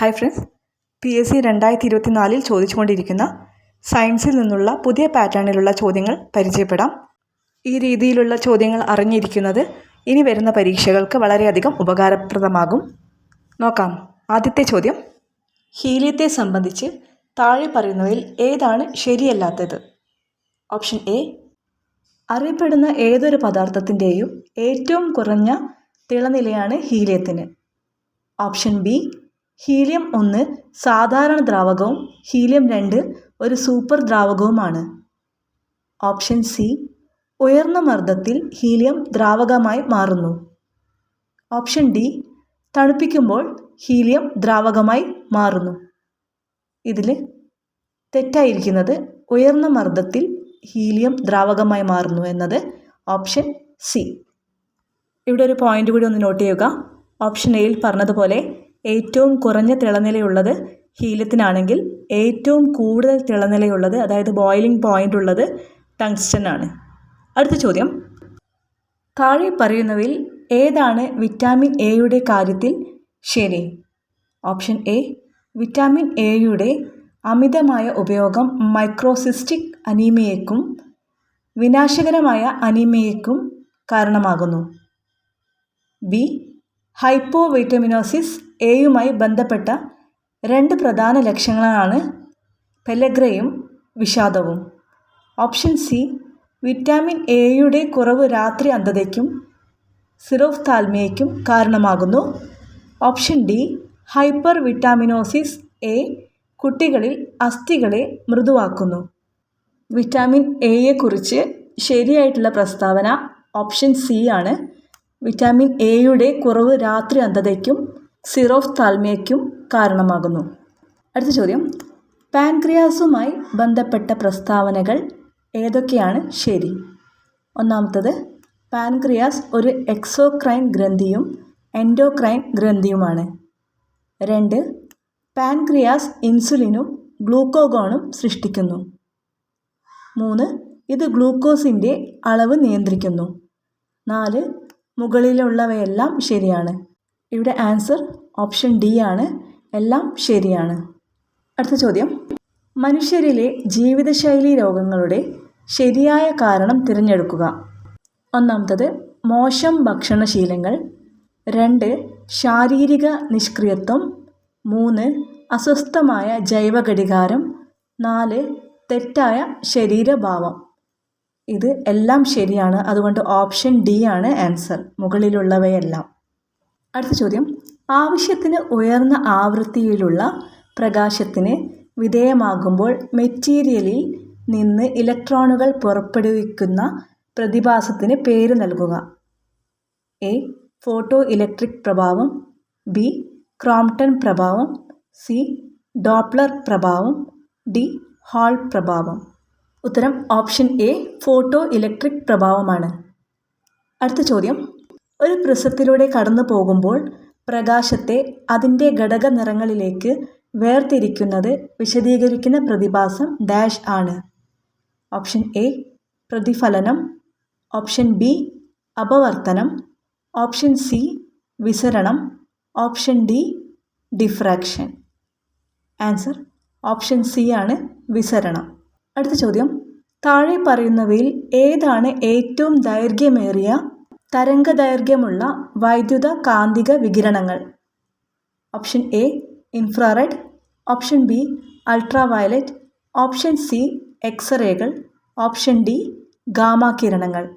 Hi friends P S C രണ്ടായിരത്തി ഇരുപത്തിനാലിൽ ചോദിച്ചുകൊണ്ടിരിക്കുന്ന സയൻസിൽ നിന്നുള്ള പുതിയ പാറ്റേണിലുള്ള ചോദ്യങ്ങൾ പരിചയപ്പെടാം. ഈ രീതിയിലുള്ള ചോദ്യങ്ങൾ അറിഞ്ഞിരിക്കുന്നത് ഇനി വരുന്ന പരീക്ഷകൾക്ക് വളരെയധികം ഉപകാരപ്രദമാകും. നോക്കാം. ആദ്യത്തെ ചോദ്യം. ഹീലിയത്തെ സംബന്ധിച്ച് താഴെ പറയുന്നതിൽ ഏതാണ് ശരിയല്ലാത്തത്? ഓപ്ഷൻ എ അറിയപ്പെടുന്ന ഏതൊരു പദാർത്ഥത്തിന്റെയും ഏറ്റവും കുറഞ്ഞ തിളനിലയാണ് ഹീലിയത്തിന്. ഓപ്ഷൻ ബി ഹീലിയം ഒന്ന് സാധാരണ ദ്രാവകവും ഹീലിയം രണ്ട് ഒരു സൂപ്പർ ദ്രാവകവുമാണ്. ഓപ്ഷൻ സി ഉയർന്ന മർദ്ദത്തിൽ ഹീലിയം ദ്രാവകമായി മാറുന്നു. ഓപ്ഷൻ ഡി തണുപ്പിക്കുമ്പോൾ ഹീലിയം ദ്രാവകമായി മാറുന്നു. ഇതിൽ തെറ്റായിരിക്കുന്നത് ഉയർന്ന മർദ്ദത്തിൽ ഹീലിയം ദ്രാവകമായി മാറുന്നു എന്നത് ഓപ്ഷൻ സി. ഇവിടെ ഒരു പോയിന്റ് കൂടി ഒന്ന് നോട്ട് ചെയ്യുക. ഓപ്ഷൻ എയിൽ പറഞ്ഞതുപോലെ ഏറ്റവും കുറഞ്ഞ തിളനിലയുള്ളത് ഹീലിയത്തിനാണെങ്കിൽ ഏറ്റവും കൂടുതൽ തിളനിലയുള്ളത് അതായത് ബോയിലിംഗ് പോയിന്റ് ഉള്ളത് ടങ്സ്റ്റൻ ആണ് അടുത്ത ചോദ്യം. താഴെ പറയുന്നവയിൽ ഏതാണ് വിറ്റാമിൻ എയുടെ കാര്യത്തിൽ ശരി? ഓപ്ഷൻ എ വിറ്റാമിൻ എയുടെ അമിതമായ ഉപയോഗം മൈക്രോസിസ്റ്റിക് അനീമിയയ്ക്കും വിനാശകരമായ അനീമിയയ്ക്കും കാരണമാകുന്നു. ബി ഹൈപ്പോ വൈറ്റമിനോസിസ് എയുമായി ബന്ധപ്പെട്ട രണ്ട് പ്രധാന ലക്ഷണങ്ങളാണ് പെലഗ്രയും വിഷാദവും. ഓപ്ഷൻ സി വിറ്റാമിൻ എയുടെ കുറവ് രാത്രി അന്ധതയ്ക്കും സിറോഫ്താൽമിയയ്ക്കും കാരണമാകുന്നു. ഓപ്ഷൻ ഡി ഹൈപ്പർ വിറ്റാമിനോസിസ് എ കുട്ടികളിൽ അസ്ഥികളെ മൃദുവാക്കുന്നു. വിറ്റാമിൻ എയെക്കുറിച്ച് ശരിയായിട്ടുള്ള പ്രസ്താവന ഓപ്ഷൻ സി ആണ്. വിറ്റാമിൻ എയുടെ കുറവ് രാത്രി അന്ധതയ്ക്കും സിറോഫ്താൽമിയയ്ക്കും കാരണമാകുന്നു. അടുത്ത ചോദ്യം. പാൻക്രിയാസുമായി ബന്ധപ്പെട്ട പ്രസ്താവനകൾ ഏതൊക്കെയാണ്? ശരി. ഒന്നാമത്തത് പാൻക്രിയാസ് ഒരു എക്സോക്രൈൻ ഗ്രന്ഥിയും എൻഡോക്രൈൻ ഗ്രന്ഥിയുമാണ്. രണ്ട് പാൻക്രിയാസ് ഇൻസുലിനും ഗ്ലൂക്കോഗോണും സൃഷ്ടിക്കുന്നു. മൂന്ന് ഇത് ഗ്ലൂക്കോസിന്റെ അളവ് നിയന്ത്രിക്കുന്നു. നാല് മുകളിലുള്ളവയെല്ലാം ശരിയാണ്. ഇവിടെ ആൻസർ ഓപ്ഷൻ ഡി ആണ്. എല്ലാം ശരിയാണ്. അടുത്ത ചോദ്യം. മനുഷ്യരിലെ ജീവിതശൈലി രോഗങ്ങളുടെ ശരിയായ കാരണം തിരഞ്ഞെടുക്കുക. ഒന്നാമത്തത് മോശം ഭക്ഷണശീലങ്ങൾ. രണ്ട് ശാരീരിക നിഷ്ക്രിയത്വം. മൂന്ന് അസ്വസ്ഥമായ ജൈവഘടികാരം. നാല് തെറ്റായ ശരീരഭാവം. ഇത് എല്ലാം ശരിയാണ്. അതുകൊണ്ട് ഓപ്ഷൻ ഡി ആണ് ആൻസർ മുകളിലുള്ളവയെല്ലാം. അടുത്ത ചോദ്യം. ആവശ്യത്തിന് ഉയർന്ന ആവൃത്തിയിലുള്ള പ്രകാശത്തിന് വിധേയമാകുമ്പോൾ മെറ്റീരിയലിൽ നിന്ന് ഇലക്ട്രോണുകൾ പുറപ്പെടുവിക്കുന്ന പ്രതിഭാസത്തിന് പേര് നൽകുക. എ. ഫോട്ടോ ഇലക്ട്രിക് പ്രഭാവം. ബി. ക്രോംപ്ടൺ പ്രഭാവം. സി. ഡോപ്ലർ പ്രഭാവം. ഡി. ഹാൾ പ്രഭാവം. ഉത്തരം ഓപ്ഷൻ എ ഫോട്ടോ ഇലക്ട്രിക് പ്രഭാവമാണ്. അടുത്ത ചോദ്യം. ഒരു പ്രിസത്തിലൂടെ കടന്നു പോകുമ്പോൾ പ്രകാശത്തെ അതിന്റെ ഘടക നിറങ്ങളിലേക്ക് വേർതിരിക്കുന്നത് വിശദീകരിക്കുന്ന പ്രതിഭാസം ഡാഷ് ആണ്. ഓപ്ഷൻ എ പ്രതിഫലനം. ഓപ്ഷൻ ബി അപവർത്തനം. Option C വിസരണം. Option D diffraction. Answer option C ആണ് വിസരണം. അടുത്ത ചോദ്യം. താഴെ പറയുന്നവയിൽ ഏതാണ് ഏറ്റവും ദൈർഘ്യമേറിയ തരംഗദൈർഘ്യമുള്ള വൈദ്യുത കാന്തിക വികിരണങ്ങൾ. Option A infrared. Option B ultraviolet. Option C എക്സ്റേകൾ. Option D gamma കിരണങ്ങൾ.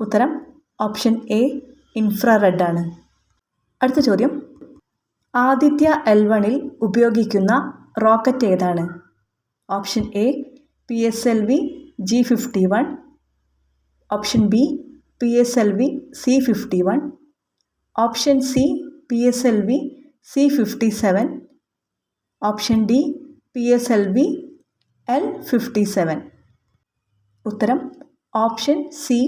ഉത്തരം ഓപ്ഷൻ എ ഇൻഫ്രാറെഡ് ആണ്. അടുത്ത ചോദ്യം. ആദിത്യ എൽ വണിൽ ഉപയോഗിക്കുന്ന റോക്കറ്റ് ഏതാണ്? Option A P S L V G fifty one. Option B P S L V C fifty one option C P S L V C fifty seven option D P S L V L fifty seven ഉത്തരം option C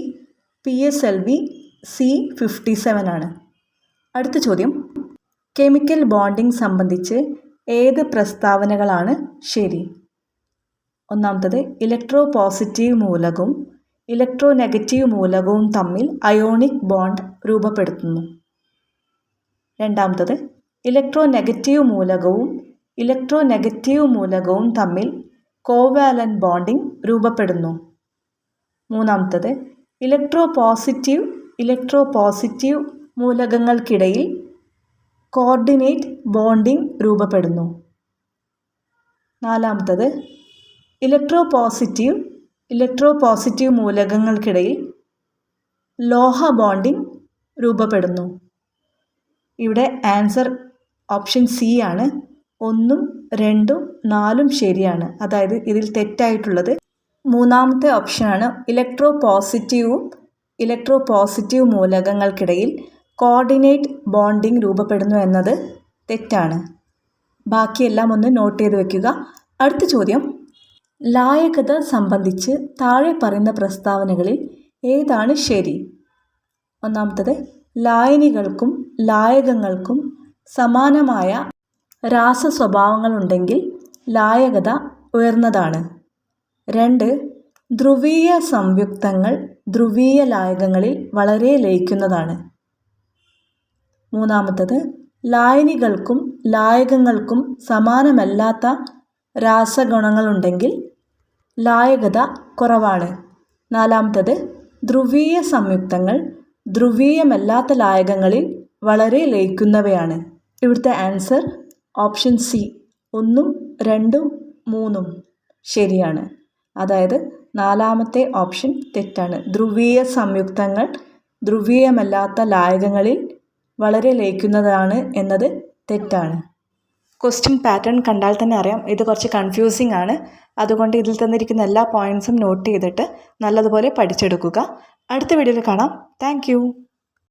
P S L V C fifty seven ആണ്. അടുത്ത ചോദ്യം chemical bonding സംബന്ധിച്ച് ഏത് പ്രസ്താവനകളാണ് ശരി? ഒന്നാമത്തത് electropositive മൂലകവും ഇലക്ട്രോ നെഗറ്റീവ് മൂലകവും തമ്മിൽ അയോണിക് ബോണ്ട് രൂപപ്പെടുത്തുന്നു. രണ്ടാമത്തത് ഇലക്ട്രോനെഗറ്റീവ് മൂലകവും ഇലക്ട്രോനെഗറ്റീവ് മൂലകവും തമ്മിൽ കോവാലൻ ബോണ്ടിംഗ് രൂപപ്പെടുന്നു. മൂന്നാമത്തത് ഇലക്ട്രോ പോസിറ്റീവ് ഇലക്ട്രോ പോസിറ്റീവ് മൂലകങ്ങൾക്കിടയിൽ കോർഡിനേറ്റ് ബോണ്ടിംഗ് രൂപപ്പെടുന്നു. നാലാമത്തത് ഇലക്ട്രോ പോസിറ്റീവ് ഇലക്ട്രോ പോസിറ്റീവ് മൂലകങ്ങൾക്കിടയിൽ ലോഹ ബോണ്ടിംഗ് രൂപപ്പെടുന്നു. ഇവിടെ ആൻസർ ഓപ്ഷൻ സി ആണ്. ഒന്നും രണ്ടും നാലും ശരിയാണ്. അതായത് ഇതിൽ തെറ്റായിട്ടുള്ളത്. മൂന്നാമത്തെ ഓപ്ഷനാണ് ഇലക്ട്രോ പോസിറ്റീവും ഇലക്ട്രോ പോസിറ്റീവ് മൂലകങ്ങൾക്കിടയിൽ കോർഡിനേറ്റ് ബോണ്ടിംഗ് രൂപപ്പെടുന്നു എന്നത് തെറ്റാണ്. ബാക്കിയെല്ലാം ഒന്ന് നോട്ട് ചെയ്ത് വയ്ക്കുക അടുത്ത ചോദ്യം. ലായകത സംബന്ധിച്ച് താഴെ പറയുന്ന പ്രസ്താവനകളിൽ ഏതാണ് ശരി? ഒന്നാമത്തത് ലായനികൾക്കും ലായകങ്ങൾക്കും സമാനമായ രാസ സ്വഭാവങ്ങളുണ്ടെങ്കിൽ ലായകത ഉയർന്നതാണ്. രണ്ട് ധ്രുവീയ സംയുക്തങ്ങൾ ധ്രുവീയ ലായകങ്ങളിൽ വളരെ ലയിക്കുന്നതാണ്. മൂന്നാമത്തത് ലായനികൾക്കും ലായകങ്ങൾക്കും സമാനമല്ലാത്ത രാസഗുണങ്ങളുണ്ടെങ്കിൽ ലായകത കുറവാണ്. നാലാമത്തത് ധ്രുവീയ സംയുക്തങ്ങൾ ധ്രുവീയമല്ലാത്ത ലായകങ്ങളിൽ വളരെ ലയിക്കുന്നവയാണ്. ഇവിടുത്തെ ആൻസർ ഓപ്ഷൻ സി ഒന്നും രണ്ടും മൂന്നും ശരിയാണ്. അതായത് നാലാമത്തെ ഓപ്ഷൻ തെറ്റാണ്. ധ്രുവീയ സംയുക്തങ്ങൾ ധ്രുവീയമല്ലാത്ത ലായകങ്ങളിൽ വളരെ ലയിക്കുന്നതാണ് എന്നത് തെറ്റാണ്. ക്വസ്റ്റ്യൻ പാറ്റേൺ കണ്ടാൽ തന്നെ അറിയാം. ഇത് കുറച്ച് കൺഫ്യൂസിംഗ് ആണ്. അതുകൊണ്ട് ഇതിൽ തന്നിരിക്കുന്ന എല്ലാ പോയിന്റ്സും നോട്ട് ചെയ്തിട്ട് നല്ലതുപോലെ പഠിച്ചെടുക്കുക. അടുത്ത വീഡിയോയിൽ കാണാം. താങ്ക്